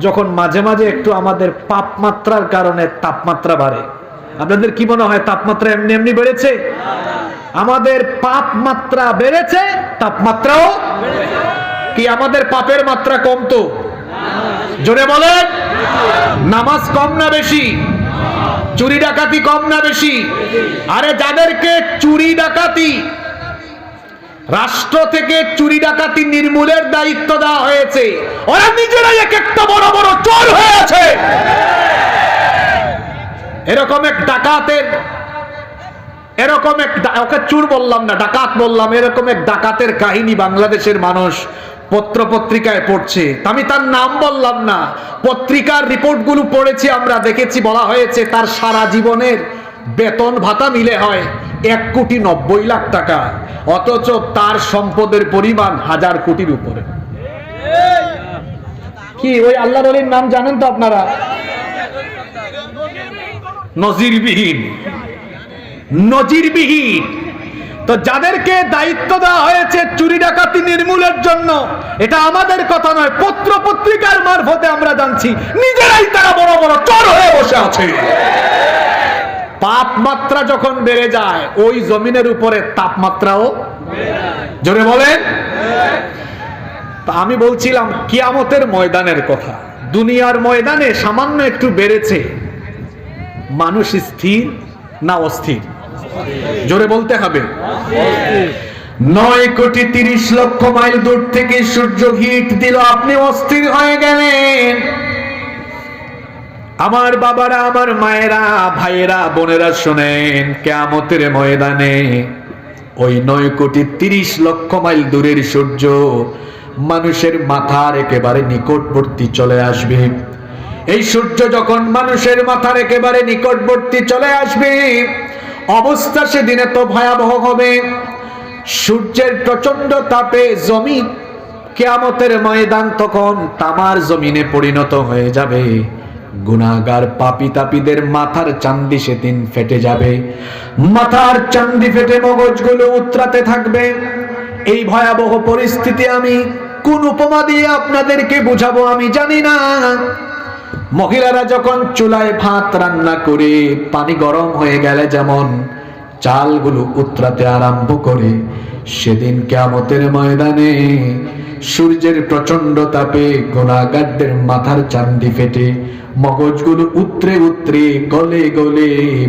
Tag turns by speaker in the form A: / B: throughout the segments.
A: যখন মাঝে মাঝে একটু আমাদের পাপ মাত্রার কারণে তাপমাত্রা বাড়ে। আপনাদের কি মনে হয় তাপমাত্রা এমনি এমনি বেড়েছে? আমাদের পাপ মাত্রা বেড়েছে, তাপমাত্রাও কি আমাদের পাপের মাত্রা কমতো জোরে বলেন। নামাজ কম না বেশি? চুরি ডাকাতি কম না বেশি? আরে যাদেরকে চুরি ডাকাতি রাষ্ট্র থেকে চুরি ডাকাতি নির্মূলের দায়িত্ব দেওয়া হয়েছে। ওরা নিজেরাই এক একটা বড় বড় চোর হয়ে আছে এরকম এক ডাকাতের, এরকম এক ওকে চুর বললাম না, ডাকাত বললাম, এরকম এক ডাকাতের কাহিনী বাংলাদেশের মানুষ পত্র পত্রিকায় পড়ছে। আমি তার নাম বললাম না, পত্রিকার রিপোর্টগুলো পড়েছি আমরা, দেখেছি, বলা হয়েছে তার সারা জীবনের বেতন ভাতা মিলে হয়। এক কোটি নব্বই লাখ টাকা, অথচ তার সম্পদের পরিমাণ হাজার কোটির উপরে। কি, ওই আল্লাহ রলির নাম জানেন তো আপনারা? নজিরবিহীন। নজিরবিহীন। তো যাদেরকে দায়িত্ব দেওয়া হয়েছে চুরি ডাকাতি নির্মূলের জন্য, এটা আমাদের কথা নয়, পত্র পত্রিকার মারফতে আমরা জানছি। নিজেরাই তারা বড় বড় চোর হয়ে বসে আছে। তাপমাত্রা যখন বেড়ে যায়, ওই জমিনের উপরে তাপমাত্রাও জোরে বলেন। আমি বলছিলাম, কিয়ামতের ময়দানের কথা। দুনিয়ার ময়দানে সামান্য একটু বেড়েছে। মানুষ স্থির না অস্থির? জোরে বলতে হবে। নয় কোটি তিরিশ লক্ষ মাইল দূর থেকে সূর্য হিট দিল, আপনি অস্থির হয়ে গেলেন। আমার বাবারা, আমার মায়েরা, ভাইয়েরা, বোনেরা শোনেন, কেয়ামতের ময়দানে ওই নয় কোটি তিরিশ লক্ষ মাইল দূরের সূর্য মানুষের মাথার একেবারে নিকটবর্তী চলে আসবে। এই সূর্য যখন মানুষের মাথার একেবারে নিকটবর্তী চলে আসবে, অবস্থা সেদিনে তো ভয়াবহ হবে। সূর্যের প্রচণ্ড তাপে জমি কেয়ামতের ময়দান তখন তামার জমিনে পরিণত হয়ে যাবে। গুনাগার পাপি তাপিদের মাথার চান্দি সেদিন ফেটে যাবে। মাথার চান্দি ফেটে মগজগুলো উতরাতে থাকবে। এই ভয়াবহ পরিস্থিতি আমি কোন উপমা দিয়ে আপনাদেরকে বুঝাবো আমি জানি না। মহিলারা যখন চুলায় ভাত রান্না করে পানি গরম হয়ে গেলে যেমন চালগুলো উতরাতে আরম্ভ করে, সেদিন কেয়ামতের ময়দানে সূর্যের প্রচণ্ড তাপে গোনাগারদের মাথার চান্দি ফেটে, মগজগুলো উতরে উতরে, গলে গলে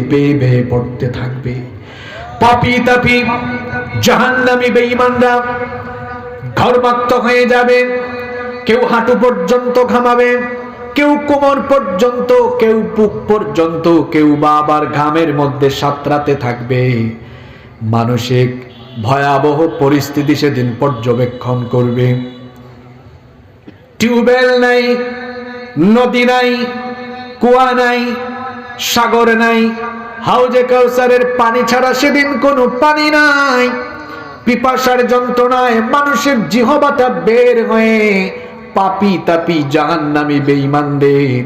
A: বেয়ে বেয়ে পড়তে থাকবে। পাপি তাপি, জাহান্নামী বেঈমানরা ঘরমাক্ত হয়ে যাবে। কেউ হাঁটু পর্যন্ত ঘামাবে, কেউ কোমর পর্যন্ত, কেউ বুক পর্যন্ত, কেউ বা আবার ঘামের মধ্যে সাঁতরাতে থাকবে। মানসিক ভয়াবহ পরিস্থিতি সেদিন পর্যবেক্ষণ করবে। টিউবওয়েল নাই, নদী নাই, কুয়া নাই, সাগর নাই, হাউজে কাউসারের পানি ছাড়া সেদিন কোনো পানি নাই। পিপাসার যন্ত্রণায় মানুষের জিহবাটা বের হয়ে পাপি তাপি জাহান্নামী বেঈমানদের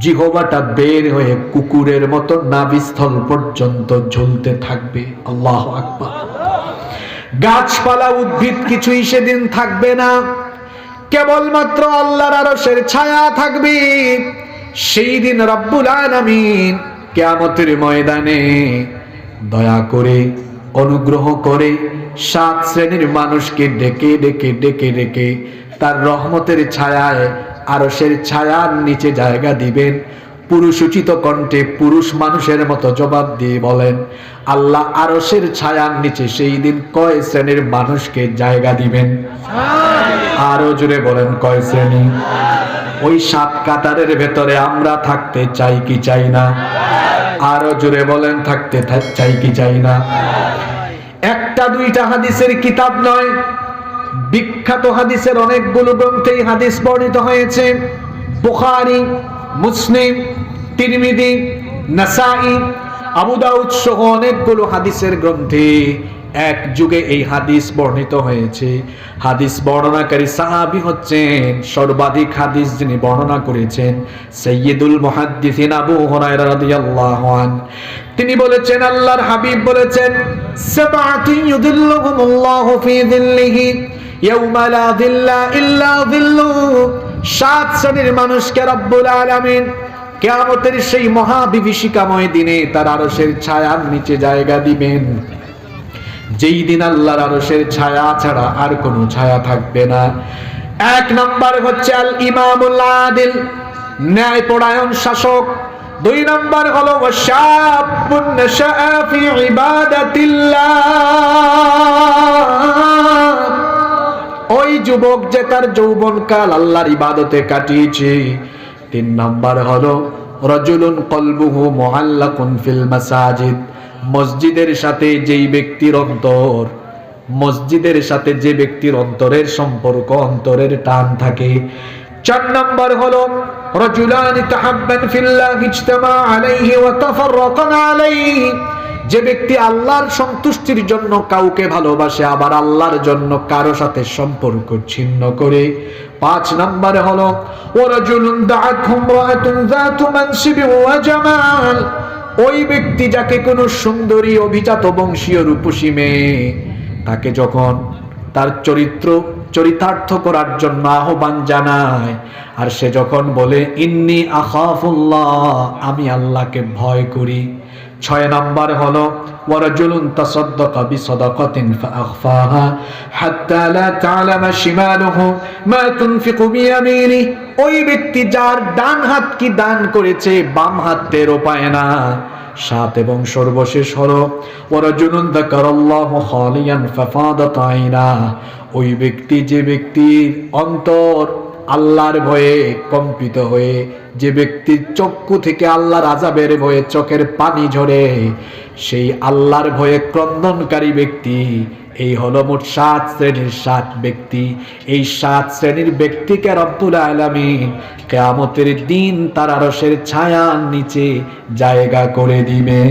A: জিহবাটা বের হয়ে কুকুরের মতো নাভিস্থল পর্যন্ত ঝুলতে থাকবে। আল্লাহ আকবার। গাছপালা উদ্ভিদ কিছুই সেদিন থাকবে না। কেবলমাত্র আল্লাহর আরশের ছায়া থাকবে। সেই দিন রব্বুল আলামিন কিয়ামতের ময়দানে দয়া করে, অনুগ্রহ করে সাত শ্রেণির মানুষকে ডেকে ডেকে ডেকে ডেকে তার রহমতের ছায়ায়, আরশের ছায়ার নিচে জায়গা দিবেন। পুরুষোচিত কণ্ঠে পুরুষ মানুষের মতো জবাব দিয়ে বলেন, আল্লাহ আরশের ছায়ার নিচে সেই দিন কয় শ্রেণির মানুষকে জায়গা দিবেন? আরও জুড়ে বলেন, কয় শ্রেণি? ওই সাত কাতারের ভেতরে আমরা থাকতে চাই কি চাই না? আরও জুড়ে বলেন, থাকতে চাই কি চাই না? একটা দুইটা হাদিসের কিতাব নয়, বিখ্যাত হাদিসের অনেকগুলো গ্রন্থেই হাদিস বর্ণিত হয়েছে। বুখারী, মুসলিম তিরমিজি নাসাই, আবু দাউদ সহ অনেকগুলো হাদিসের গ্রন্থে এক যুগে এই হাদিস বর্ণিত হয়েছে। হাদিস বর্ণনাকারী সাহাবী হচ্ছেন সর্বাধিক হাদিস যিনি বর্ণনা করেছেন সৈয়দুল মুহাদ্দিসিন আবু হুরায়রা রাদিয়াল্লাহু আন তিনি বলেছেন, আল্লাহর হাবিব বলেছেন সাবআতুন ইউদিল্লুহুমুল্লাহু ফি যিল্লিহি, ইয়াউমা লা যিল্লা ইল্লা যিল্লুহু। সাত শ্রেণির মানুষকে রব্বুল আলামিন কেয়ামতের সেই মহা বিভীষিকাময় দিনে তার আরশের ছায়ার নিচে জায়গা দিবেন। যেই দিন আল্লাহর আরশের ছায়া ছাড়া আর কোনো ছায়া থাকবে না। এক নম্বর হচ্ছে আল ইমামুল আদিল ন্যায় পরায়ণ শাসক। দুই নম্বর হলো ওই যুবক যে তার যৌবনকাল আল্লাহর ইবাদতে কাটিয়েছে তিন নাম্বার হলো, রজুলুন কলবুহু মুআল্লাকুন ফিল মাসাজিদ। মসজিদের সাথে যেই ব্যক্তির অন্তর, মসজিদের সাথে যে ব্যক্তির অন্তরের সম্পর্ক, অন্তরের টান থাকে। চার নম্বর হলো, রজুলান তাহাব্বান ফিল্লাহ ইজতামা আলাইহি ওয়া তাফাররাকা আলাইহি। যে ব্যক্তি আল্লাহর সন্তুষ্টির জন্য কাউকে ভালোবাসে, আবার আল্লাহর জন্য কারও সাথে সম্পর্ক ছিন্ন করে। পাঁচ নম্বরে হলো ওই ব্যক্তি যাকে কোনো সুন্দরী অভিজাত বংশীয় রূপসী মেয়ে, তাকে যখন তার চরিত্র, চরিতার্থ করার জন্য আহ্বান জানায়, আর সে যখন বলে, ইন্নি আখাফুল্লাহ, আমি আল্লাহকে ভয় করি। ছয় নাম্বার হলো, ওয়ারাজুলুন তাসাদ্দাকা বিসাদাকাতিন ফাআখফাহা হাত্তা লা তা'লামা শিমালুহু মা তুনফিকু বিয়ামিনি। ওই ব্যক্তি যার ডান হাত কি দান করেছে, বাম হাত টেরও পায় না। সাত এবং সর্বশেষ হলো, ওয়ারাজুলুন যাকারাল্লাহু খালিয়ান ফাফাদাত আইনা। ওই ব্যক্তি যে ব্যক্তির অন্তর আল্লাহর ভয়ে কম্পিত হয়ে যে ব্যক্তির চক্ষু থেকে আল্লাহর আজাবের ভয়ে চোখের পানি ঝরে, সেই আল্লাহর ভয়ে ক্রন্দনকারী ব্যক্তি, এই হলো মোট সাত শ্রেণির সাত ব্যক্তি। এই সাত শ্রেণির ব্যক্তিকে রব্বুল আলামিন কেয়ামতের দিন তার আরশের ছায়ার নিচে জায়গা করে দিবে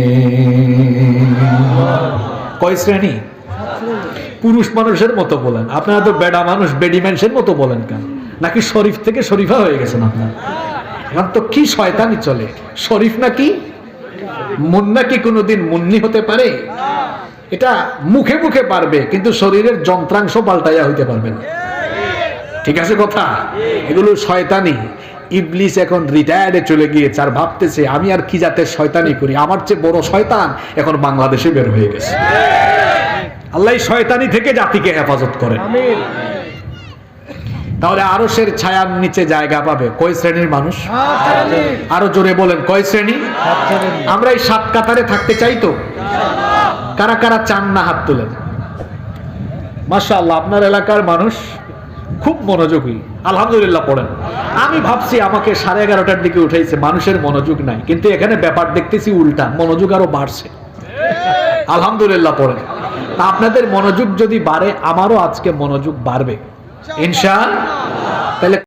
A: কয় শ্রেণি? পুরুষ মানুষের মতো বলেন। আপনারা তো বেডা মানুষ, বেডি মতো বলেন কেন? নাকি শরীফ থেকে শরীফা হয়ে গেছেন আপনার? এখন তো কি শয়তানি চলে? শরীফ নাকি? মুন্না কি কোনোদিন মুন্নি হতে পারে? এটা মুখে মুখে পারবে, কিন্তু শরীরের যন্ত্রাংশ পাল্টাইয়া হইতে পারবে না। ঠিক আছে কথা? এগুলো শয়তানি। ইবলিস এখন রিটায়ার্ডে চলে গিয়েছে আর ভাবতেছে, আমি আর কি জাতের শয়তানি করি? আমার চেয়ে বড় শয়তান এখন বাংলাদেশে বের হয়ে গেছে। আল্লাহ শয়তানি থেকে জাতিকে হেফাজত করে তাহলে আরশের ছায়ার নিচে জায়গা পাবে। কয় শ্রেণির মানুষ? আরও জোরে বলেন কয় শ্রেণি? আমরা এই সাত কাতারে থাকতে চাই তো। কারা কারা চান না হাত তুলেন মাশাআল্লাহ আপনার এলাকার মানুষ খুব মনোযোগী। আলহামদুলিল্লাহ পড়েন। আমি ভাবছি আমাকে সাড়ে এগারোটার দিকে উঠাইছে মানুষের মনোযোগ নাই। কিন্তু এখানে ব্যাপার দেখতেছি উল্টা মনোযোগ আরও বাড়ছে। আলহামদুলিল্লাহ পড়েন। তা আপনাদের মনোযোগ যদি বাড়ে আমারও আজকে মনোযোগ বাড়বে। ইনশা তাহলে